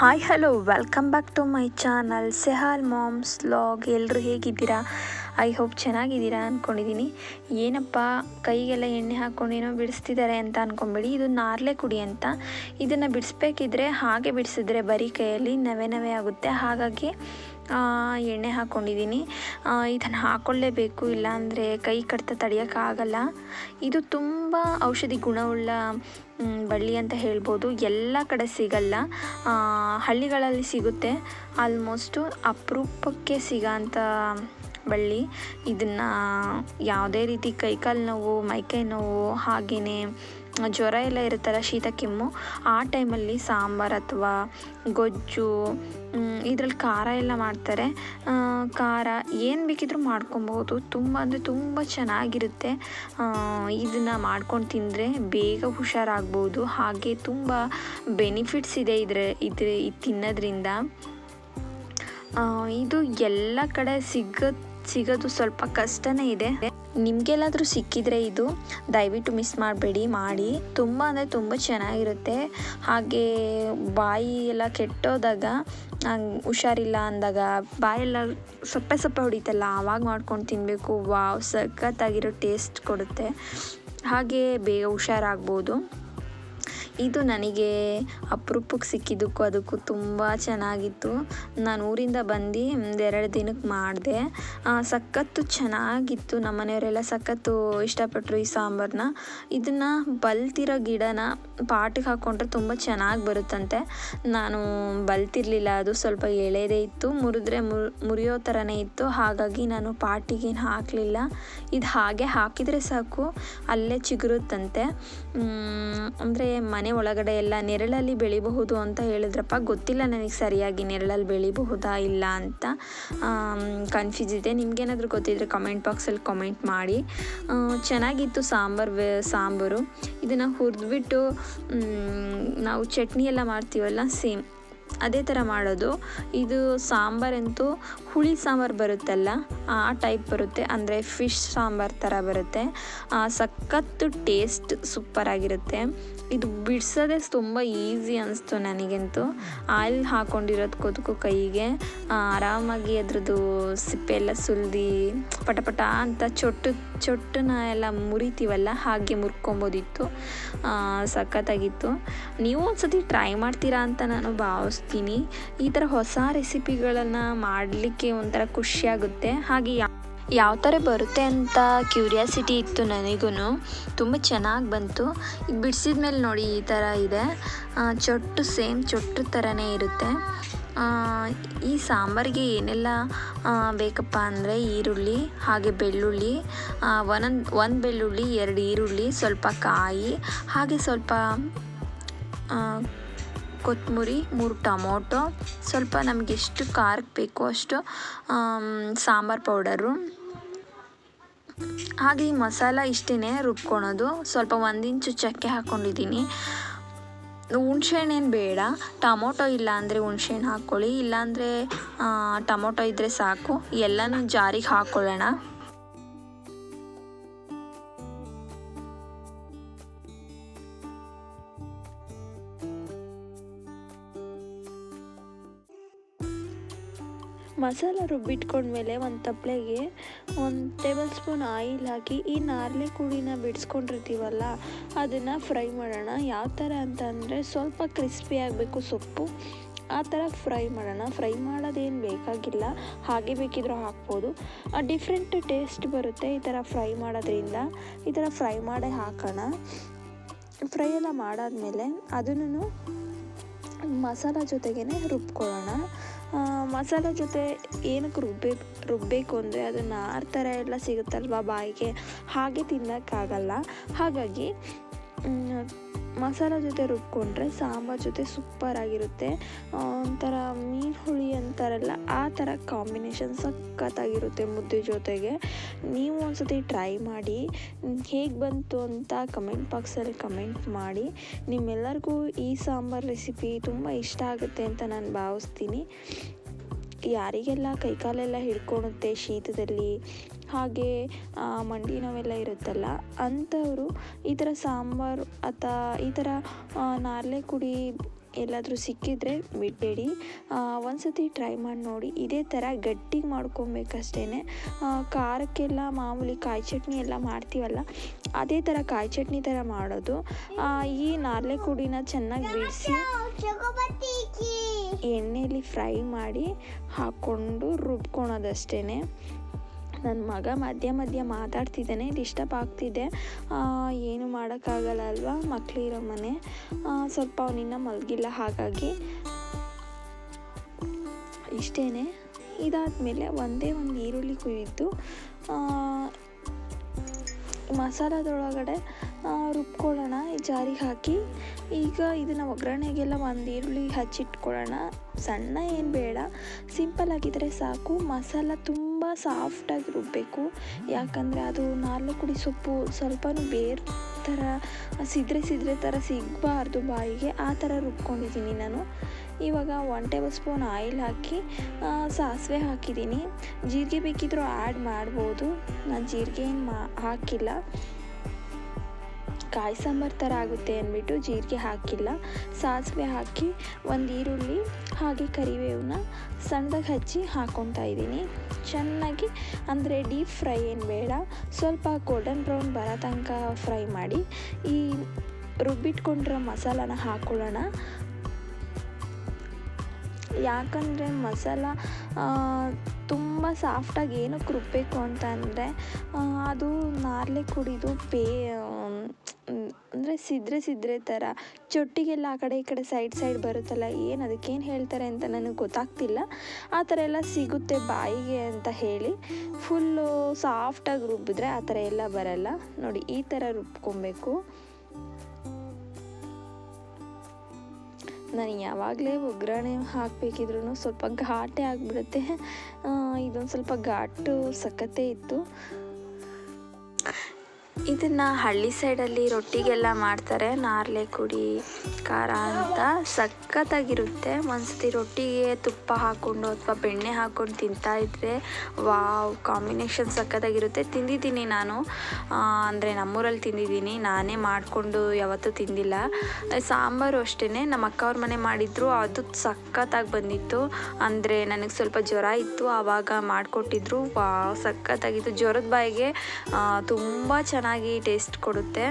Hi hello welcome back to my channel ಸೆಹಾಲ್ moms log ಎಲ್ಲರೂ ಹೇಗಿದ್ದೀರಾ? I hope ಚೆನ್ನಾಗಿದ್ದೀರಾ ಅಂದ್ಕೊಂಡಿದ್ದೀನಿ ಏನಪ್ಪ, ಕೈಗೆಲ್ಲ ಎಣ್ಣೆ ಹಾಕ್ಕೊಂಡೇನೋ ಬಿಡಿಸ್ತಿದ್ದಾರೆ ಅಂತ ಅಂದ್ಕೊಂಬೇಡಿ ಇದು ನಾರ್ಲೆ ಕುಡಿ ಅಂತ. ಇದನ್ನು ಬಿಡಿಸ್ಬೇಕಿದ್ರೆ ಹಾಗೆ ಬಿಡಿಸಿದ್ರೆ ಬರೀ ಕೈಯಲ್ಲಿ ನವೆ ನವೆ ಆಗುತ್ತೆ. ಹಾಗಾಗಿ ಎಣ್ಣೆ ಹಾಕ್ಕೊಂಡಿದ್ದೀನಿ ಇದನ್ನು ಹಾಕ್ಕೊಳ್ಳೇಬೇಕು ಇಲ್ಲಾಂದರೆ ಕೈ ಕಡಿತ ತಡೆಯೋಕ್ಕಾಗಲ್ಲ ಇದು ತುಂಬ ಔಷಧಿ ಗುಣವುಳ್ಳ ಬಳ್ಳಿ ಅಂತ ಹೇಳ್ಬೋದು. ಎಲ್ಲ ಕಡೆ ಸಿಗಲ್ಲ. ಹಳ್ಳಿಗಳಲ್ಲಿ ಸಿಗುತ್ತೆ. ಆಲ್ಮೋಸ್ಟು ಅಪರೂಪಕ್ಕೆ ಸಿಗೋಂಥ ಬಳ್ಳಿ. ಇದನ್ನು ಯಾವುದೇ ರೀತಿ ಕೈಕಾಲು ನೋವು, ಮೈಕೈ ನೋವು ಹಾಗೆಯೇ ಜ್ವರ ಎಲ್ಲ ಇರುತ್ತಲ್ಲ, ಶೀತ, ಕೆಮ್ಮು, ಆ ಟೈಮಲ್ಲಿ ಸಾಂಬಾರು ಅಥವಾ ಗೊಜ್ಜು ಇದರಲ್ಲಿ ಖಾರ ಎಲ್ಲ ಮಾಡ್ತಾರೆ. ಖಾರ ಏನು ಬೇಕಿದ್ರೂ ಮಾಡ್ಕೊಬೋದು ತುಂಬ ಅಂದರೆ ತುಂಬ ಚೆನ್ನಾಗಿರುತ್ತೆ. ಇದನ್ನು ಮಾಡ್ಕೊಂಡು ತಿಂದರೆ ಬೇಗ ಹುಷಾರಾಗ್ಬೋದು. ಹಾಗೆ ತುಂಬ ಬೆನಿಫಿಟ್ಸ್ ಇದೆ ಇದ್ರ ಇದ್ರ ಇದು ತಿನ್ನೋದ್ರಿಂದ. ಇದು ಎಲ್ಲ ಕಡೆ ಸಿಗ ಸಿಗೋದು ಸ್ವಲ್ಪ ಕಷ್ಟನೇ ಇದೆ. ನಿಮಗೆಲ್ಲಾದರೂ ಸಿಕ್ಕಿದರೆ ಇದು ದಯವಿಟ್ಟು ಮಿಸ್ ಮಾಡಬೇಡಿ, ಮಾಡಿ. ತುಂಬ ಅಂದರೆ ತುಂಬ ಚೆನ್ನಾಗಿರುತ್ತೆ. ಹಾಗೆ ಬಾಯಿ ಎಲ್ಲ ಕೆಟ್ಟೋದಾಗ ಹುಷಾರಿಲ್ಲ ಅಂದಾಗ, ಬಾಯೆಲ್ಲ ಸೊಪ್ಪೆ ಸೊಪ್ಪೆ ಹೊಡಿತಲ್ಲ, ಆವಾಗ ಮಾಡ್ಕೊಂಡು ತಿನ್ನಬೇಕು ವಾವ್, ಸಖತ್ತಾಗಿರೋ ಟೇಸ್ಟ್ ಕೊಡುತ್ತೆ. ಹಾಗೆ ಬೇಗ ಹುಷಾರಾಗ್ಬೋದು. ಇದು ನನಗೆ ಅಪರೂಪಕ್ಕೆ ಸಿಕ್ಕಿದ್ದಕ್ಕೂ ಅದಕ್ಕೂ ತುಂಬ ಚೆನ್ನಾಗಿತ್ತು. ನಾನು ಊರಿಂದ ಬಂದು ಒಂದೆರಡು ದಿನಕ್ಕೆ ಮಾಡಿದೆ. ಸಖತ್ತು ಚೆನ್ನಾಗಿತ್ತು. ನಮ್ಮ ಮನೆಯವರೆಲ್ಲ ಸಖತ್ತು ಇಷ್ಟಪಟ್ಟರು ಈ ಸಾಂಬಾರನ್ನ ಇದನ್ನು ಬಲ್ತಿರೋ ಗಿಡನ ಪಾಟಿಗೆ ಹಾಕ್ಕೊಂಡ್ರೆ ತುಂಬ ಚೆನ್ನಾಗಿ ಬರುತ್ತಂತೆ. ನಾನು ಬಲ್ತಿರಲಿಲ್ಲ, ಅದು ಸ್ವಲ್ಪ ಎಳೆದೇ ಇತ್ತು. ಮುರಿದ್ರೆ ಮುರಿಯೋ ಥರನೇ ಇತ್ತು. ಹಾಗಾಗಿ ನಾನು ಪಾಟಿಗೇನು ಹಾಕಲಿಲ್ಲ. ಇದು ಹಾಗೆ ಹಾಕಿದರೆ ಸಾಕು. ಅಲ್ಲೇ ಚಿಗುರುತ್ತಂತೆ. ಅಂದರೆ ಮನೆ ಒಳಗಡೆ ಎಲ್ಲ ನೆರಳಲ್ಲಿ ಬೆಳಿಬಹುದು ಅಂತ ಹೇಳಿದ್ರಪ್ಪ. ಗೊತ್ತಿಲ್ಲ ನನಗೆ ಸರಿಯಾಗಿ ನೆರಳಲ್ಲಿ ಬೆಳಿಬಹುದಾ ಇಲ್ಲ ಅಂತ. ಕನ್ಫ್ಯೂಸ್ ಇದೆ. ನಿಮ್ಗೇನಾದರೂ ಗೊತ್ತಿದ್ರೆ ಕಮೆಂಟ್ ಬಾಕ್ಸಲ್ಲಿ ಕಮೆಂಟ್ ಮಾಡಿ. ಚೆನ್ನಾಗಿತ್ತು ಸಾಂಬಾರು ಸಾಂಬಾರು. ಇದನ್ನು ಹುರಿದ್ಬಿಟ್ಟು ನಾವು ಚಟ್ನಿ ಎಲ್ಲ ಮಾಡ್ತೀವಲ್ಲ ಸೇಮ್ ಅದೇ ಥರ ಮಾಡೋದು. ಇದು ಸಾಂಬಾರಂತೂ ಹುಳಿ ಸಾಂಬಾರು ಬರುತ್ತಲ್ಲ, ಆ ಟೈಪ್ ಬರುತ್ತೆ. ಅಂದರೆ ಫಿಶ್ ಸಾಂಬಾರು ಥರ ಬರುತ್ತೆ. ಸಖತ್ತು ಟೇಸ್ಟ್ ಸೂಪರಾಗಿರುತ್ತೆ ಇದು ಬಿಡಿಸೋದೇ ತುಂಬ ಈಸಿ ಅನಿಸ್ತು ನನಗಂತೂ. ಆಯಿಲ್ ಹಾಕ್ಕೊಂಡಿರೋದಕ್ಕದಕ್ಕೂ ಕೈಗೆ. ಆ, ಆರಾಮಾಗಿ ಅದರದ್ದು ಸಿಪ್ಪೆ ಎಲ್ಲ ಸುಲ್ದಿ ಪಟ ಪಟ ಅಂತ ಚೊಟ್ಟು ಚೊಟ್ಟನ್ನ ಎಲ್ಲ ಮುರಿತೀವಲ್ಲ ಹಾಗೆ ಮುರ್ಕೊಬೋದಿತ್ತು. ಸಖತ್ತಾಗಿತ್ತು. ನೀವು ಒಂದ್ಸತಿ ಟ್ರೈ ಮಾಡ್ತೀರಾ ಅಂತ ನಾನು ಭಾವಿಸ್ತೀನಿ. ಈ ಥರ ಹೊಸ ರೆಸಿಪಿಗಳನ್ನು ಮಾಡಲಿಕ್ಕೆ ಒಂಥರ ಖುಷಿಯಾಗುತ್ತೆ. ಹಾಗೆ ಯಾವ ಥರ ಬರುತ್ತೆ ಅಂತ ಕ್ಯೂರಿಯಾಸಿಟಿ ಇತ್ತು ನನಗೂ ತುಂಬ ಚೆನ್ನಾಗಿ ಬಂತು. ಈಗ ಬಿಡಿಸಿದ ಮೇಲೆ ನೋಡಿ ಈ ಥರ ಇದೆ. ಚೊಟ್ಟು ಸೇಮ್ ಚೊಟ್ಟು ಥರನೇ ಇರುತ್ತೆ. ಈ ಸಾಂಬಾರಿಗೆ ಏನೆಲ್ಲ ಬೇಕಪ್ಪ ಅಂದರೆ ಈರುಳ್ಳಿ, ಹಾಗೆ ಬೆಳ್ಳುಳ್ಳಿ ಒಂದೊಂದು ಒಂದು ಬೆಳ್ಳುಳ್ಳಿ, ಎರಡು ಈರುಳ್ಳಿ, ಸ್ವಲ್ಪ ಕಾಯಿ, ಹಾಗೆ ಸ್ವಲ್ಪ ಕೊತ್ತಂಬರಿ ಮೂರು ಟೊಮೊಟೊ, ಸ್ವಲ್ಪ ನಮಗೆಷ್ಟು ಖಾರಕ್ಕೆ ಬೇಕೋ ಅಷ್ಟು ಸಾಂಬಾರು ಪೌಡರು ಹಾಗೆ ಈ ಮಸಾಲ ಇಷ್ಟೇ ರುಬ್ಕೊಳೋದು. ಸ್ವಲ್ಪ ಒಂದು ಇಂಚು ಚಕ್ಕೆ ಹಾಕ್ಕೊಂಡಿದ್ದೀನಿ. ಹುಣ್ಸೆಹಣ್ಣೇನು ಬೇಡ. ಟೊಮೊಟೊ ಇಲ್ಲ ಅಂದರೆ ಹುಣ್ಸೆಹಣ್ಣು ಹಾಕ್ಕೊಳ್ಳಿ. ಇಲ್ಲಾಂದರೆ ಟೊಮೊಟೊ ಇದ್ದರೆ ಸಾಕು. ಎಲ್ಲನೂ ಜಾರಿಗೆ ಹಾಕ್ಕೊಳ್ಳೋಣ. ಮಸಾಲ ರುಬ್ಬಿಟ್ಕೊಂಡ್ಮೇಲೆ ಒಂದು ತಪ್ಪಲೆಗೆ ಒಂದು ಟೇಬಲ್ ಸ್ಪೂನ್ ಆಯಿಲ್ ಹಾಕಿ ಈ ನಾರ್ಲೆ ಕುಡಿನ ಬಿಡಿಸ್ಕೊಂಡಿರ್ತೀವಲ್ಲ, ಅದನ್ನು ಫ್ರೈ ಮಾಡೋಣ. ಯಾವ ಥರ ಅಂತ ಅಂದರೆ ಸ್ವಲ್ಪ ಕ್ರಿಸ್ಪಿ ಆಗಬೇಕು ಸೊಪ್ಪು. ಆ ಥರ ಫ್ರೈ ಮಾಡೋಣ. ಫ್ರೈ ಮಾಡೋದೇನು ಬೇಕಾಗಿಲ್ಲ. ಹಾಗೆ ಬೇಕಿದ್ರೂ ಹಾಕ್ಬೋದು. ಡಿಫ್ರೆಂಟ್ ಟೇಸ್ಟ್ ಬರುತ್ತೆ ಈ ಥರ ಫ್ರೈ ಮಾಡೋದ್ರಿಂದ. ಈ ಥರ ಫ್ರೈ ಮಾಡೇ ಹಾಕೋಣ. ಫ್ರೈ ಎಲ್ಲ ಮಾಡಾದ್ಮೇಲೆ ಅದನ್ನು ಮಸಾಲ ಜೊತೆಗೇ ರುಬ್ಕೊಳ್ಳೋಣ. ಮಸಾಲ ಜೊತೆ ಏನಕ್ಕೆ ರುಬ್ಬೇಕು ರುಬ್ಬಬೇಕು ಅಂದರೆ ಅದು ನಾರು ಥರ ಎಲ್ಲ ಸಿಗುತ್ತಲ್ವ ಬಾಯಿಗೆ? ಹಾಗೆ ತಿನ್ನೋಕ್ಕಾಗಲ್ಲ. ಹಾಗಾಗಿ ಮಸಾಲ ಜೊತೆ ರುಬ್ಕೊಂಡ್ರೆ ಸಾಂಬಾರ್ ಜೊತೆ ಸೂಪರಾಗಿರುತ್ತೆ ಒಂಥರ ಮೀನು ಹುಳಿ ಅಂತಾರಲ್ಲ, ಆ ಥರ ಕಾಂಬಿನೇಷನ್ ಸಖತ್ತಾಗಿರುತ್ತೆ ಮುದ್ದೆ ಜೊತೆಗೆ. ನೀವು ಒಂದ್ಸತಿ ಟ್ರೈ ಮಾಡಿ, ಹೇಗೆ ಬಂತು ಅಂತ ಕಮೆಂಟ್ ಬಾಕ್ಸಲ್ಲಿ ಕಮೆಂಟ್ ಮಾಡಿ. ನಿಮ್ಮೆಲ್ಲರಿಗೂ ಈ ಸಾಂಬಾರು ರೆಸಿಪಿ ತುಂಬ ಇಷ್ಟ ಆಗುತ್ತೆ ಅಂತ ನಾನು ಭಾವಿಸ್ತೀನಿ. ಯಾರಿಗೆಲ್ಲ ಕೈಕಾಲೆಲ್ಲ ಹಿಡ್ಕೊಳುತ್ತೆ ಶೀತದಲ್ಲಿ ಹಾಗೆ ಮಂಡಿ ನೋವೆಲ್ಲ ಇರುತ್ತಲ್ಲ, ಅಂಥವರು ಈ ಥರ ಸಾಂಬಾರು ಅಥವಾ ಈ ಥರ ನಾರ್ಲೆ ಕುಡಿ ಎಲ್ಲಾದರೂ ಸಿಕ್ಕಿದ್ರೆ ಬಿಡಬೇಡಿ. ಒಂದ್ಸತಿ ಟ್ರೈ ಮಾಡಿ ನೋಡಿ. ಇದೇ ಥರ ಗಟ್ಟಿಗೆ ಮಾಡ್ಕೊಬೇಕಷ್ಟೇ ಖಾರಕ್ಕೆಲ್ಲ ಮಾಮೂಲಿ ಕಾಯಿ ಚಟ್ನಿ ಎಲ್ಲ ಮಾಡ್ತೀವಲ್ಲ, ಅದೇ ಥರ ಕಾಯಿ ಚಟ್ನಿ ಥರ ಮಾಡೋದು. ಈ ನಾರ್ಲೆ ಕುಡಿನ ಚೆನ್ನಾಗಿ ಬಿಡಿಸಿ ಎಣ್ಣೆಯಲ್ಲಿ ಫ್ರೈ ಮಾಡಿ ಹಾಕ್ಕೊಂಡು ರುಬ್ಕೊಳೋದಷ್ಟೇ ನನ್ನ ಮಗ ಮಧ್ಯ ಮಧ್ಯ ಮಾತಾಡ್ತಿದ್ದಾನೆ ಡಿಸ್ಟರ್ಬ್ ಆಗ್ತಿದೆ ಏನು ಮಾಡೋಕ್ಕಾಗಲ್ಲ ಅಲ್ವಾ? ಮಕ್ಕಳಿರೋ ಮನೆ. ಸ್ವಲ್ಪ ಅವನಿನ್ನ ಮಲಗಿಲ್ಲ ಹಾಗಾಗಿ. ಇಷ್ಟೇ ಇದಾದಮೇಲೆ ಒಂದೇ ಒಂದು ಈರುಳ್ಳಿ ಕುಯ್ದು ಮಸಾಲದೊಳಗಡೆ ರುಬ್ಕೊಳ್ಳೋಣ. ಈ ಜಾರಿಗೆ ಹಾಕಿ. ಈಗ ಇದನ್ನು ಒಗ್ಗರಣೆಗೆಲ್ಲ ಒಂದು ಈರುಳ್ಳಿ ಹಚ್ಚಿಟ್ಕೊಳ್ಳೋಣ. ಸಣ್ಣ ಏನು ಬೇಡ. ಸಿಂಪಲ್ ಆಗಿದ್ದರೆ ಸಾಕು. ಮಸಾಲ ತುಂಬ ಸಾಫ್ಟಾಗಿ ರುಬ್ಬಬೇಕು ಯಾಕಂದರೆ ಅದು ನಾಲ್ಕು ಕುಡಿ ಸೊಪ್ಪು ಸ್ವಲ್ಪನೂ ಬೇರೆ ಥರ ಸಿದ್ರೆ ಸಿದ್ರೆ ಥರ ಸಿಗಬಾರ್ದು ಬಾಯಿಗೆ. ಆ ಥರ ರುಬ್ಕೊಂಡಿದ್ದೀನಿ ನಾನು. ಇವಾಗ ಒನ್ ಟೇಬಲ್ ಸ್ಪೂನ್ ಆಯಿಲ್ ಹಾಕಿ ಸಾಸಿವೆ ಹಾಕಿದ್ದೀನಿ. ಜೀರಿಗೆ ಬೇಕಿದ್ರೂ ಆ್ಯಡ್ ಮಾಡ್ಬೋದು. ನಾನು ಜೀರಿಗೆ ಏನು ಮಾ, ಹಾಕಿಲ್ಲ. ಕಾಯಿ ಸಾಂಬಾರು ಥರ ಆಗುತ್ತೆ ಅಂದ್ಬಿಟ್ಟು ಜೀರಿಗೆ ಹಾಕಿಲ್ಲ. ಸಾಸಿವೆ ಹಾಕಿ ಒಂದು ಈರುಳ್ಳಿ ಹಾಗೆ ಕರಿಬೇವನ್ನ ಸಣ್ಣದಾಗಿ ಹಚ್ಚಿ ಹಾಕ್ಕೊತಾ ಇದ್ದೀನಿ. ಚೆನ್ನಾಗಿ, ಅಂದರೆ ಡೀಪ್ ಫ್ರೈ ಏನು ಬೇಡ. ಸ್ವಲ್ಪ ಗೋಲ್ಡನ್ ಬ್ರೌನ್ ಬರೋ ತನಕ ಫ್ರೈ ಮಾಡಿ, ಈ ರುಬ್ಬಿಟ್ಕೊಂಡಿರೋ ಮಸಾಲಾನ ಹಾಕ್ಕೊಳ್ಳೋಣ ಯಾಕಂದರೆ ಮಸಾಲ ತುಂಬ ಸಾಫ್ಟಾಗಿ ಏನಕ್ಕೆ ರುಬ್ಬಬೇಕು ಅಂತ ಅಂದರೆ ಅದು ನಾರ್ಲೆ ಕುಡಿದು ಪೇ ಅಂದರೆ ಸಿದ್ರೆ ಸಿದ್ರೆ ಥರ ಚೊಟ್ಟಿಗೆಲ್ಲ ಆ ಕಡೆ ಈ ಕಡೆ ಸೈಡ್ ಸೈಡ್ ಬರುತ್ತಲ್ಲ, ಏನು ಅದಕ್ಕೇನು ಹೇಳ್ತಾರೆ ಅಂತ ನನಗೆ ಗೊತ್ತಾಗ್ತಿಲ್ಲ. ಆ ಥರ ಎಲ್ಲ ಸಿಗುತ್ತೆ ಬಾಯಿಗೆ ಅಂತ ಹೇಳಿ. ಫುಲ್ಲು ಸಾಫ್ಟಾಗಿ ರುಬ್ಬಿದ್ರೆ ಆ ಥರ ಎಲ್ಲ ಬರಲ್ಲ. ನೋಡಿ, ಈ ಥರ ರುಬ್ಕೊಬೇಕು. ನಾನು ಯಾವಾಗಲೇ ಒಗ್ಗರಣೆ ಹಾಕಬೇಕಿದ್ರೂ ಸ್ವಲ್ಪ ಘಾಟೆ ಆಗಿಬಿಡುತ್ತೆ. ಇದೊಂದು ಸ್ವಲ್ಪ ಘಾಟು ಸಖತ್ತೇ ಇತ್ತು. ಇದನ್ನು ಹಳ್ಳಿ ಸೈಡಲ್ಲಿ ರೊಟ್ಟಿಗೆಲ್ಲ ಮಾಡ್ತಾರೆ, ನಾರ್ಲೆ ಕುಡಿ, ಖಾರ ಅಂತ. ಸಖತ್ತಾಗಿರುತ್ತೆ. ಒಂದ್ಸತಿ ರೊಟ್ಟಿಗೆ ತುಪ್ಪ ಹಾಕೊಂಡು ಅಥವಾ ಬೆಣ್ಣೆ ಹಾಕ್ಕೊಂಡು ತಿಂತಾ ಇದ್ರೆ ವಾವ್, ಕಾಂಬಿನೇಷನ್ ಸಖತ್ತಾಗಿರುತ್ತೆ. ತಿಂದಿದ್ದೀನಿ ನಾನು. ಅಂದರೆ ನಮ್ಮೂರಲ್ಲಿ ತಿಂದಿದ್ದೀನಿ. ನಾನೇ ಮಾಡಿಕೊಂಡು ಯಾವತ್ತೂ ತಿಂದಿಲ್ಲ. ಸಾಂಬಾರು ಅಷ್ಟೇ ನಮ್ಮ ಅಕ್ಕ ಅವ್ರ ಮನೆ ಮಾಡಿದ್ರು. ಅದು ಸಖತ್ತಾಗಿ ಬಂದಿತ್ತು. ಅಂದರೆ ನನಗೆ ಸ್ವಲ್ಪ ಜ್ವರ ಇತ್ತು. ಆವಾಗ ಮಾಡಿಕೊಟ್ಟಿದ್ರು. ವಾವ್, ಸಖತ್ತಾಗಿತ್ತು. ಜ್ವರದ ಬಾಯಿಗೆ ತುಂಬ ಚೆನ್ನಾಗಿ ಟೇಸ್ಟ್ ಕೊಡುತ್ತೆ.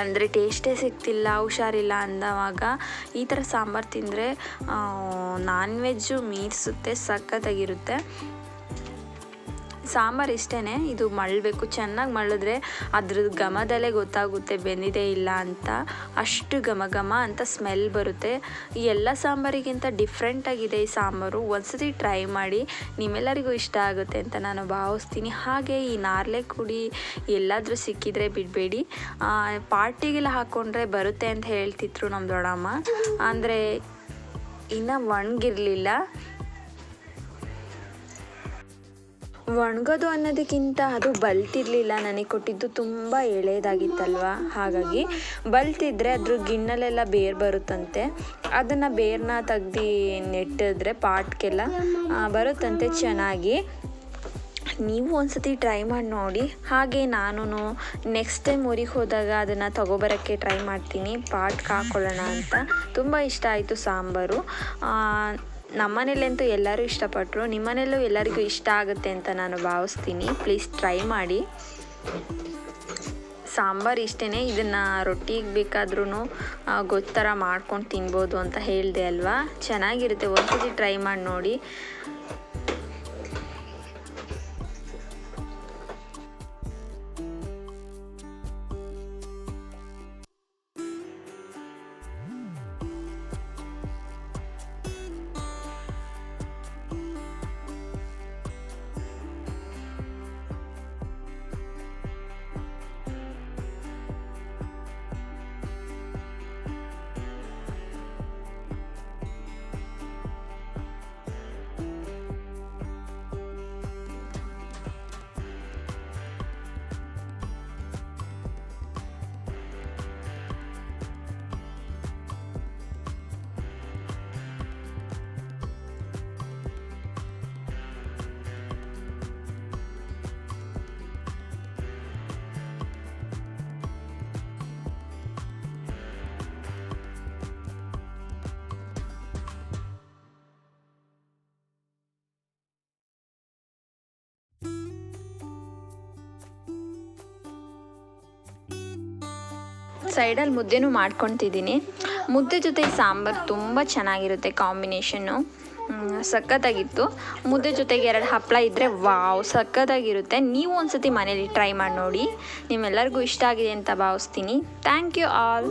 ಅಂದರೆ ಟೇಸ್ಟೇ ಸಿಗ್ತಿಲ್ಲ, ಹುಷಾರಿಲ್ಲ ಅಂದವಾಗ ಈ ಥರ ಸಾಂಬಾರು ತಿಂದರೆ ನಾನ್ ವೆಜ್ಜು ಮೀರಿಸುತ್ತೆ, ಸಖತ್ತಾಗಿರುತ್ತೆ. ಸಾಂಬಾರು ಇಷ್ಟೇ ಇದು ಮಳಬೇಕು ಚೆನ್ನಾಗಿ ಮಳಿದ್ರೆ ಅದ್ರ ಘಮದಲ್ಲೇ ಗೊತ್ತಾಗುತ್ತೆ ಬೆಂದಿದೆ ಇಲ್ಲ ಅಂತ. ಅಷ್ಟು ಘಮ ಘಮ ಅಂತ ಸ್ಮೆಲ್ ಬರುತ್ತೆ. ಎಲ್ಲ ಸಾಂಬಾರಿಗಿಂತ ಡಿಫ್ರೆಂಟಾಗಿದೆ ಈ ಸಾಂಬಾರು. ಒಂದ್ಸತಿ ಟ್ರೈ ಮಾಡಿ ನಿಮ್ಮೆಲ್ಲರಿಗೂ ಇಷ್ಟ ಆಗುತ್ತೆ ಅಂತ ನಾನು ಭಾವಿಸ್ತೀನಿ. ಹಾಗೆ ಈ ನಾರ್ಲೆ ಕುಡಿ ಎಲ್ಲಾದರೂ ಸಿಕ್ಕಿದ್ರೆ ಬಿಡಬೇಡಿ. ಪಾರ್ಟಿಗೆಲ್ಲ ಹಾಕ್ಕೊಂಡ್ರೆ ಬರುತ್ತೆ ಅಂತ ಹೇಳ್ತಿದ್ರು ನಮ್ಮ ದೊಡ್ಡಮ್ಮ. ಅಂದರೆ ಇನ್ನೂ ಒಣಗಿರಲಿಲ್ಲ. ಒಣಗೋದು ಅನ್ನೋದಕ್ಕಿಂತ ಅದು ಬಲ್ತಿರ್ಲಿಲ್ಲ ನನಗೆ ಕೊಟ್ಟಿದ್ದು ತುಂಬ ಎಳೆದಾಗಿತ್ತಲ್ವ ಹಾಗಾಗಿ ಬಲ್ತಿದ್ರೆ ಅದ್ರ ಗಿಣ್ಣಲೆಲ್ಲ ಬೇರು ಬರುತ್ತಂತೆ. ಅದನ್ನು ಬೇರನ್ನ ತೆಗ್ದು ನೆಟ್ಟಿದ್ರೆ ಪಾಟ್ಗೆಲ್ಲ ಬರುತ್ತಂತೆ ಚೆನ್ನಾಗಿ. ನೀವು ಒಂದ್ಸತಿ ಟ್ರೈ ಮಾಡಿ ನೋಡಿ. ಹಾಗೆ ನಾನು ನೆಕ್ಸ್ಟ್ ಟೈಮ್ ಊರಿಗೆ ಹೋದಾಗ ಅದನ್ನು ತಗೊಬರೋಕ್ಕೆ ಟ್ರೈ ಮಾಡ್ತೀನಿ. ಪಾಟ್ ಹಾಕ್ಕೊಳ್ಳೋಣ ಅಂತ. ತುಂಬ ಇಷ್ಟ ಆಯಿತು ಸಾಂಬಾರು. ನಮ್ಮನೇಲಂತೂ ಎಲ್ಲರೂ ಇಷ್ಟಪಟ್ಟರು ನಿಮ್ಮನೇಲೂ ಎಲ್ಲರಿಗೂ ಇಷ್ಟ ಆಗುತ್ತೆ ಅಂತ ನಾನು ಭಾವಿಸ್ತೀನಿ. ಪ್ಲೀಸ್ ಟ್ರೈ ಮಾಡಿ. ಸಾಂಬಾರು ಇಷ್ಟೇ ಇದನ್ನು ರೊಟ್ಟಿಗೆ ಬೇಕಾದ್ರೂ ಗೊತ್ತರ ಮಾಡ್ಕೊಂಡು ತಿನ್ಬೋದು ಅಂತ ಹೇಳಿದೆ ಅಲ್ವಾ? ಚೆನ್ನಾಗಿರುತ್ತೆ. ಒಂದ್ಸತಿ ಟ್ರೈ ಮಾಡಿ ನೋಡಿ. ಸೈಡಲ್ಲಿ ಮುದ್ದೆನೂ ಮಾಡ್ಕೊತಿದ್ದೀನಿ ಮುದ್ದೆ ಜೊತೆ ಸಾಂಬಾರು ತುಂಬ ಚೆನ್ನಾಗಿರುತ್ತೆ ಕಾಂಬಿನೇಷನ್ನು. ಸಖತ್ತಾಗಿತ್ತು. ಮುದ್ದೆ ಜೊತೆಗೆ ಎರಡು ಹಪ್ಪಳ ಇದ್ದರೆ ವಾವ್, ಸಖತ್ತಾಗಿರುತ್ತೆ. ನೀವು ಒಂದ್ಸತಿ ಮನೇಲಿ ಟ್ರೈ ಮಾಡಿ ನೋಡಿ. ನಿಮ್ಮೆಲ್ಲರಿಗೂ ಇಷ್ಟ ಆಗಿದೆ ಅಂತ ಭಾವಿಸ್ತೀನಿ. Thank you all.